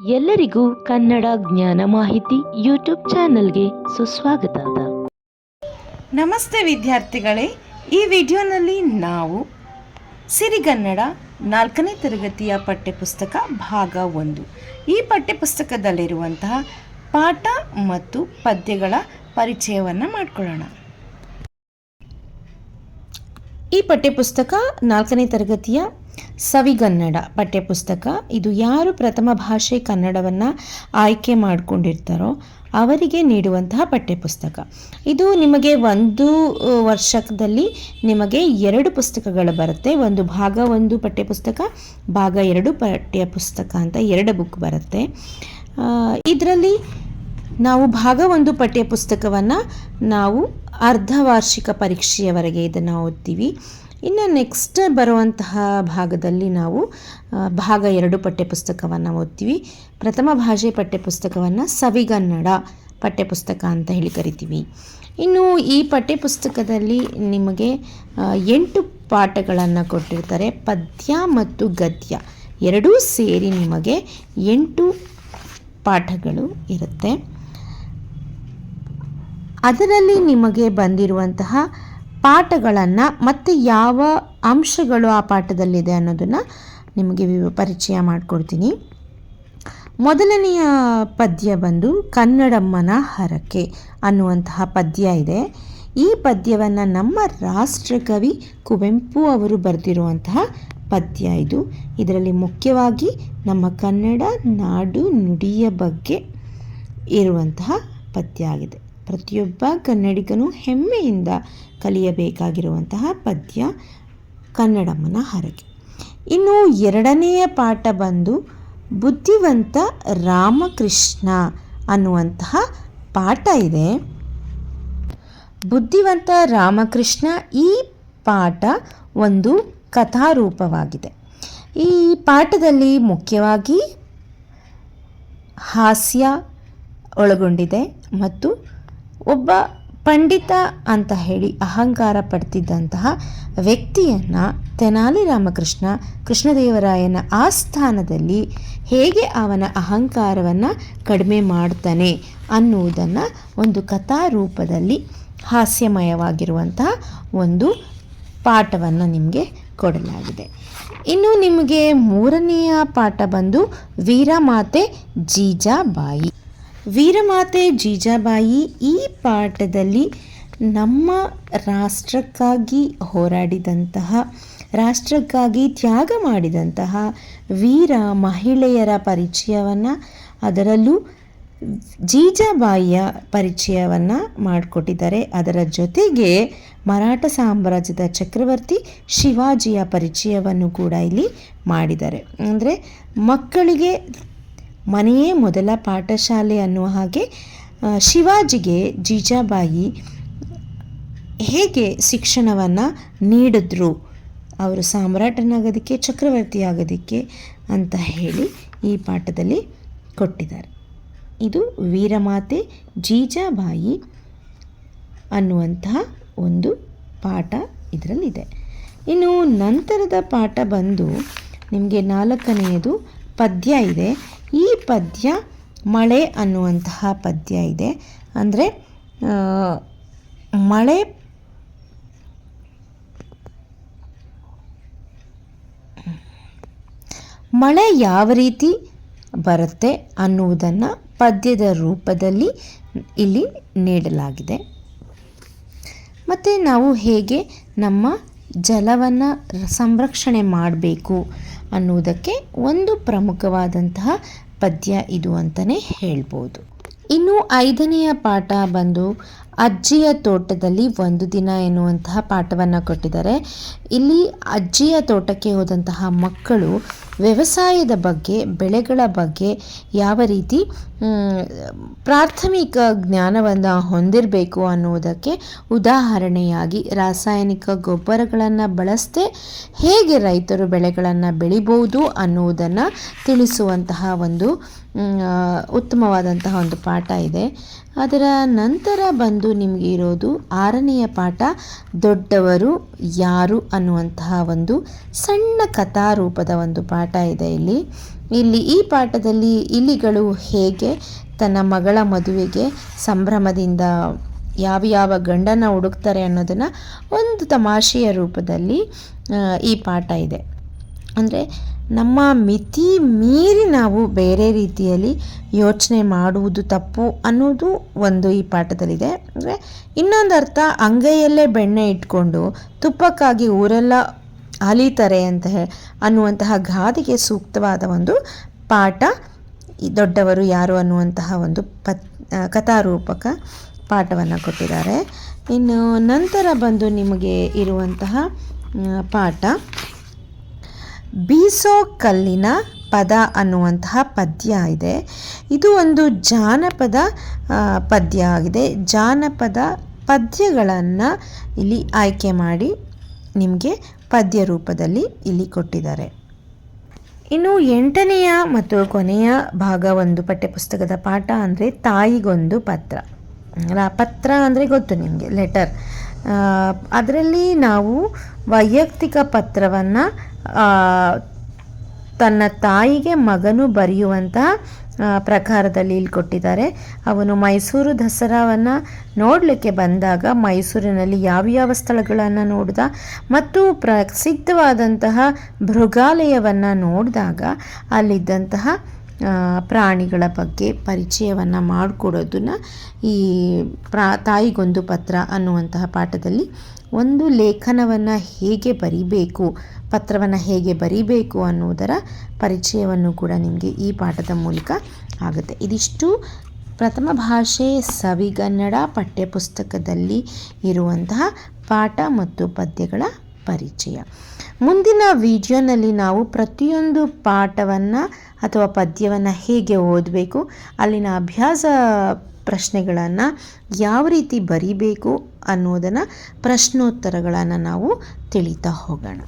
ಎಲ್ಲರಿಗೂ ಕನ್ನಡ ಜ್ಞಾನ ಮಾಹಿತಿ ಯೂಟ್ಯೂಬ್ ಚಾನಲ್ಗೆ ಸುಸ್ವಾಗತ ನಮಸ್ತೆ ವಿದ್ಯಾರ್ಥಿಗಳೇ, ಈ ವಿಡಿಯೋನಲ್ಲಿ ನಾವು ಸಿರಿಗನ್ನಡ ನಾಲ್ಕನೇ ತರಗತಿಯ ಪಠ್ಯಪುಸ್ತಕ ಭಾಗ ಒಂದು. ಈ ಪಠ್ಯಪುಸ್ತಕದಲ್ಲಿರುವಂತಹ ಪಾಠ ಮತ್ತು ಪದ್ಯಗಳ ಪರಿಚಯವನ್ನು ಮಾಡಿಕೊಳ್ಳೋಣ. ಈ ಪಠ್ಯಪುಸ್ತಕ ನಾಲ್ಕನೇ ತರಗತಿಯ ಸವಿಗನ್ನಡ ಪಠ್ಯಪುಸ್ತಕ. ಇದು ಯಾರು ಪ್ರಥಮ ಭಾಷೆ ಕನ್ನಡವನ್ನು ಆಯ್ಕೆ ಮಾಡಿಕೊಂಡಿರ್ತಾರೋ ಅವರಿಗೆ ನೀಡುವಂತಹ ಪಠ್ಯಪುಸ್ತಕ. ಇದು ನಿಮಗೆ ಒಂದು ವರ್ಷದಲ್ಲಿ ನಿಮಗೆ ಎರಡು ಪುಸ್ತಕಗಳು ಬರುತ್ತೆ. ಒಂದು ಭಾಗ ಒಂದು ಪಠ್ಯಪುಸ್ತಕ, ಭಾಗ ಎರಡು ಪಠ್ಯಪುಸ್ತಕ ಅಂತ ಎರಡು ಬುಕ್ ಬರುತ್ತೆ. ಇದರಲ್ಲಿ ನಾವು ಭಾಗ ಒಂದು ಪಠ್ಯಪುಸ್ತಕವನ್ನು ನಾವು ಅರ್ಧವಾರ್ಷಿಕ ಪರೀಕ್ಷೆಯವರೆಗೆ ಇದನ್ನು ಓದ್ತೀವಿ. ಇನ್ನು ನೆಕ್ಸ್ಟ್ ಬರುವಂತಹ ಭಾಗದಲ್ಲಿ ನಾವು ಭಾಗ ಎರಡು ಪಠ್ಯಪುಸ್ತಕವನ್ನು ಓದ್ತೀವಿ. ಪ್ರಥಮ ಭಾಷೆ ಪಠ್ಯಪುಸ್ತಕವನ್ನು ಸವಿಗನ್ನಡ ಪಠ್ಯಪುಸ್ತಕ ಅಂತ ಹೇಳಿ ಕರಿತೀವಿ. ಇನ್ನು ಈ ಪಠ್ಯಪುಸ್ತಕದಲ್ಲಿ ನಿಮಗೆ ಎಂಟು ಪಾಠಗಳನ್ನು ಕೊಟ್ಟಿರ್ತಾರೆ. ಪದ್ಯ ಮತ್ತು ಗದ್ಯ ಎರಡೂ ಸೇರಿ ನಿಮಗೆ ಎಂಟು ಪಾಠಗಳು ಇರುತ್ತೆ. ಅದರಲ್ಲಿ ನಿಮಗೆ ಬಂದಿರುವಂತಹ ಪಾಠಗಳನ್ನು ಮತ್ತು ಯಾವ ಅಂಶಗಳು ಆ ಪಾಠದಲ್ಲಿದೆ ಅನ್ನೋದನ್ನು ನಿಮಗೆ ಪರಿಚಯ ಮಾಡಿಕೊಡ್ತೀನಿ. ಮೊದಲನೆಯ ಪದ್ಯ ಬಂದು ಕನ್ನಡಮ್ಮನ ಹರಕೆ ಅನ್ನುವಂತಹ ಪದ್ಯ ಇದೆ. ಈ ಪದ್ಯವನ್ನು ನಮ್ಮ ರಾಷ್ಟ್ರಕವಿ ಕುವೆಂಪು ಅವರು ಬರೆದಿರುವಂತಹ ಪದ್ಯ ಇದು. ಇದರಲ್ಲಿ ಮುಖ್ಯವಾಗಿ ನಮ್ಮ ಕನ್ನಡ ನಾಡು ನುಡಿಯ ಬಗ್ಗೆ ಇರುವಂತಹ ಪದ್ಯ ಆಗಿದೆ. ಪ್ರತಿಯೊಬ್ಬ ಕನ್ನಡಿಗನು ಹೆಮ್ಮೆಯಿಂದ ಕಲಿಯಬೇಕಾಗಿರುವಂತಹ ಪದ್ಯ ಕನ್ನಡಮ್ಮನ ಹರಕೆ ಇನ್ನು ಎರಡನೆಯ ಪಾಠ ಬಂದು ಬುದ್ಧಿವಂತ ರಾಮಕೃಷ್ಣ ಅನ್ನುವಂತಹ ಪಾಠ ಇದೆ. ಬುದ್ಧಿವಂತ ರಾಮಕೃಷ್ಣ ಈ ಪಾಠ ಒಂದು ಕಥಾರೂಪವಾಗಿದೆ. ಈ ಪಾಠದಲ್ಲಿ ಮುಖ್ಯವಾಗಿ ಹಾಸ್ಯ ಒಳಗೊಂಡಿದೆ ಮತ್ತು ಒಬ್ಬ ಪಂಡಿತ ಅಂತ ಹೇಳಿ ಅಹಂಕಾರ ಪಡ್ತಿದ್ದಂತಹ ವ್ಯಕ್ತಿಯನ್ನು ತೆನಾಲಿ ರಾಮಕೃಷ್ಣ ಕೃಷ್ಣದೇವರಾಯನ ಆಸ್ಥಾನದಲ್ಲಿ ಹೇಗೆ ಅವನ ಅಹಂಕಾರವನ್ನು ಕಡಿಮೆ ಮಾಡ್ತಾನೆ ಅನ್ನುವುದನ್ನು ಒಂದು ಕಥಾ ರೂಪದಲ್ಲಿ ಹಾಸ್ಯಮಯವಾಗಿರುವಂತಹ ಒಂದು ಪಾಠವನ್ನು ನಿಮಗೆ ಕೊಡಲಾಗಿದೆ. ಇನ್ನು ನಿಮಗೆ ಮೂರನೆಯ ಪಾಠ ಬಂದು ವೀರಮಾತೆ ಜೀಜಾಬಾಯಿ. ವೀರಮಾತೆ ಜೀಜಾಬಾಯಿ ಈ ಪಾಠದಲ್ಲಿ ನಮ್ಮ ರಾಷ್ಟ್ರಕ್ಕಾಗಿ ಹೋರಾಡಿದಂತಹ, ರಾಷ್ಟ್ರಕ್ಕಾಗಿ ತ್ಯಾಗ ಮಾಡಿದಂತಹ ವೀರ ಮಹಿಳೆಯರ ಪರಿಚಯವನ್ನು, ಅದರಲ್ಲೂ ಜೀಜಾಬಾಯಿಯ ಪರಿಚಯವನ್ನು ಮಾಡಿಕೊಟ್ಟಿದ್ದಾರೆ. ಅದರ ಜೊತೆಗೆ ಮರಾಠ ಸಾಮ್ರಾಜ್ಯದ ಚಕ್ರವರ್ತಿ ಶಿವಾಜಿಯ ಪರಿಚಯವನ್ನು ಕೂಡ ಇಲ್ಲಿ ಮಾಡಿದ್ದಾರೆ. ಅಂದರೆ ಮಕ್ಕಳಿಗೆ ಮನೆಯೇ ಮೊದಲ ಪಾಠಶಾಲೆ ಅನ್ನುವ ಹಾಗೆ ಶಿವಾಜಿಗೆ ಜೀಜಾಬಾಯಿ ಹೇಗೆ ಶಿಕ್ಷಣವನ್ನು ನೀಡಿದ್ರು? ಅವರು ಸಾಮ್ರಾಟನಾಗೋದಕ್ಕೆ ಚಕ್ರವರ್ತಿ ಆಗೋದಕ್ಕೆ ಅಂತ ಹೇಳಿ ಈ ಪಾಠದಲ್ಲಿ ಕೊಟ್ಟಿದ್ದಾರೆ. ಇದು ವೀರಮಾತೆ ಜೀಜಾಬಾಯಿ ಅನ್ನುವಂತಹ ಒಂದು ಪಾಠ ಇದರಲ್ಲಿದೆ. ಇನ್ನು ನಂತರದ ಪಾಠ ಬಂದು ನಿಮಗೆ ನಾಲ್ಕನೆಯದು ಪದ್ಯ ಇದೆ. ಪದ್ಯ, ಮಳೆ ಅನ್ನುವಂತಹ ಪದ್ಯ ಇದೆ. ಅಂದರೆ ಮಳೆ ಮಳೆ ಯಾವ ರೀತಿ ಬರುತ್ತೆ ಅನ್ನುವುದನ್ನು ಪದ್ಯದ ರೂಪದಲ್ಲಿ ಇಲ್ಲಿ ನೀಡಲಾಗಿದೆ. ಮತ್ತು ನಾವು ಹೇಗೆ ನಮ್ಮ ಜಲವನ್ನು ಸಂರಕ್ಷಣೆ ಮಾಡಬೇಕು ಅನ್ನುವುದಕ್ಕೆ ಒಂದು ಪ್ರಮುಖವಾದಂತಹ ಪದ್ಯ ಇದು ಅಂತಲೇ ಹೇಳ್ಬೋದು. ಇನ್ನು ಐದನೆಯ ಪಾಠ ಬಂದು ಅಜ್ಜಿಯ ತೋಟದಲ್ಲಿ ಒಂದು ದಿನ ಎನ್ನುವಂತಹ ಪಾಠವನ್ನು ಕೊಟ್ಟಿದ್ದಾರೆ. ಇಲ್ಲಿ ಅಜ್ಜಿಯ ತೋಟಕ್ಕೆ ಹೋದಂತಹ ಮಕ್ಕಳು ವ್ಯವಸಾಯದ ಬಗ್ಗೆ, ಬೆಳೆಗಳ ಬಗ್ಗೆ ಯಾವ ರೀತಿ ಪ್ರಾಥಮಿಕ ಜ್ಞಾನವನ್ನು ಹೊಂದಿರಬೇಕು ಅನ್ನುವುದಕ್ಕೆ ಉದಾಹರಣೆಯಾಗಿ ರಾಸಾಯನಿಕ ಗೊಬ್ಬರಗಳನ್ನು ಬಳಸದೆ ಹೇಗೆ ರೈತರು ಬೆಳೆಗಳನ್ನು ಬೆಳಿಬೋದು ಅನ್ನುವುದನ್ನು ತಿಳಿಸುವಂತಹ ಒಂದು ಉತ್ತಮವಾದಂತಹ ಒಂದು ಪಾಠ ಇದೆ. ಅದರ ನಂತರ ಬಂದು ನಿಮಗೆ ಇರೋದು ಆರನೆಯ ಪಾಠ, ದೊಡ್ಡವರು ಯಾರು? ಅನ್ನುವಂತಹ ಒಂದು ಸಣ್ಣ ಕಥಾರೂಪದ ಒಂದು ಪಾಠ. ಇದೆ ಇಲ್ಲಿ. ಇಲ್ಲಿ ಈ ಪಾಠದಲ್ಲಿ ಇಲಿಗಳು ಹೇಗೆ ತನ್ನ ಮಗಳ ಮದುವೆಗೆ ಸಂಭ್ರಮದಿಂದ ಯಾವ ಯಾವ ಗಂಡನ ಹುಡುಕ್ತಾರೆ ಅನ್ನೋದನ್ನು ಒಂದು ತಮಾಷೆಯ ರೂಪದಲ್ಲಿ ಈ ಪಾಠ ಇದೆ. ಅಂದರೆ ನಮ್ಮ ಮಿತಿ ಮೀರಿ ನಾವು ಬೇರೆ ರೀತಿಯಲ್ಲಿ ಯೋಚನೆ ಮಾಡುವುದು ತಪ್ಪು ಅನ್ನೋದು ಒಂದು ಈ ಪಾಠದಲ್ಲಿದೆ. ಅಂದರೆ ಇನ್ನೊಂದು ಅರ್ಥ, ಅಂಗೈಯಲ್ಲೇ ಬೆಣ್ಣೆ ಇಟ್ಕೊಂಡು ತುಪ್ಪಕ್ಕಾಗಿ ಊರೆಲ್ಲ ಅಲಿತಾರೆ ಅಂತ ಹೇಳಿ ಅನ್ನುವಂತಹ ಗಾದೆಗೆ ಸೂಕ್ತವಾದ ಒಂದು ಪಾಠ. ದೊಡ್ಡವರು ಯಾರು ಅನ್ನುವಂತಹ ಒಂದು ಪತ್ ಕಥಾರೂಪಕ ಪಾಠವನ್ನು ಕೊಟ್ಟಿದ್ದಾರೆ. ಇನ್ನು ನಂತರ ಬಂದು ನಿಮಗೆ ಇರುವಂತಹ ಪಾಠ. ಬೀಸೋ ಕಲ್ಲಿನ ಪದ ಅನ್ನುವಂತಹ ಪದ್ಯ ಇದೆ. ಇದು ಒಂದು ಜಾನಪದ ಪದ್ಯ ಆಗಿದೆ. ಜಾನಪದ ಪದ್ಯಗಳನ್ನು ಇಲ್ಲಿ ಆಯ್ಕೆ ಮಾಡಿ ನಿಮಗೆ ಪದ್ಯ ರೂಪದಲ್ಲಿ ಇಲ್ಲಿ ಕೊಟ್ಟಿದ್ದಾರೆ. ಇನ್ನು ಎಂಟನೆಯ ಮತ್ತು ಕೊನೆಯ ಭಾಗ ಒಂದು ಪಠ್ಯಪುಸ್ತಕದ ಪಾಠ ಅಂದರೆ ತಾಯಿಗೊಂದು ಪತ್ರ. ಪತ್ರ ಅಂದರೆ ಗೊತ್ತು ನಿಮಗೆ ಲೆಟರ್ ಅದರಲ್ಲಿ ನಾವು ವೈಯಕ್ತಿಕ ಪತ್ರವನ್ನು ತನ್ನ ತಾಯಿಗೆ ಮಗನು ಬರೆಯುವಂತಹ ಪ್ರಕಾರದಲ್ಲಿ ಇಲ್ಲಿ ಕೊಟ್ಟಿದ್ದಾರೆ. ಅವನು ಮೈಸೂರು ದಸರಾವನ್ನು ನೋಡಲಿಕ್ಕೆ ಬಂದಾಗ, ಮೈಸೂರಿನಲ್ಲಿ ಯಾವ್ಯಾವ ಸ್ಥಳಗಳನ್ನು ನೋಡಿದ ಮತ್ತು ಪ್ರಸಿದ್ಧವಾದಂತಹ ಮೃಗಾಲಯವನ್ನು ನೋಡಿದಾಗ, ಅಲ್ಲಿದ್ದಂತಹ ಪ್ರಾಣಿಗಳ ಬಗ್ಗೆ ಪರಿಚಯವನ್ನು ಮಾಡಿಕೊಡೋದನ್ನು ಈ ಪ್ರಾ, ತಾಯಿಗೊಂದು ಪತ್ರ ಅನ್ನುವಂತಹ ಪಾಠದಲ್ಲಿ ಒಂದು ಲೇಖನವನ್ನು ಹೇಗೆ ಬರಿಬೇಕು, ಪತ್ರವನ್ನು ಹೇಗೆ ಬರಿಬೇಕು ಅನ್ನುವುದರ ಪರಿಚಯವನ್ನು ಕೂಡ ನಿಮಗೆ ಈ ಪಾಠದ ಮೂಲಕ ಆಗುತ್ತೆ. ಇದಿಷ್ಟು ಪ್ರಥಮ ಭಾಷೆ ಸವಿಗನ್ನಡ ಪಠ್ಯಪುಸ್ತಕದಲ್ಲಿ ಇರುವಂತಹ ಪಾಠ ಮತ್ತು ಪದ್ಯಗಳ ಪರಿಚಯ. ಮುಂದಿನ ವಿಡಿಯೋನಲ್ಲಿ ನಾವು ಪ್ರತಿಯೊಂದು ಪಾಠವನ್ನು ಅಥವಾ ಪದ್ಯವನ್ನು ಹೇಗೆ ಓದಬೇಕು, ಅಲ್ಲಿನ ಅಭ್ಯಾಸ ಪ್ರಶ್ನೆಗಳನ್ನು ಯಾವ ರೀತಿ ಬರಿಬೇಕು ಅನ್ನೋದನ್ನು ಪ್ರಶ್ನೋತ್ತರಗಳನ್ನು ನಾವು ತಿಳಿತಾ ಹೋಗೋಣ.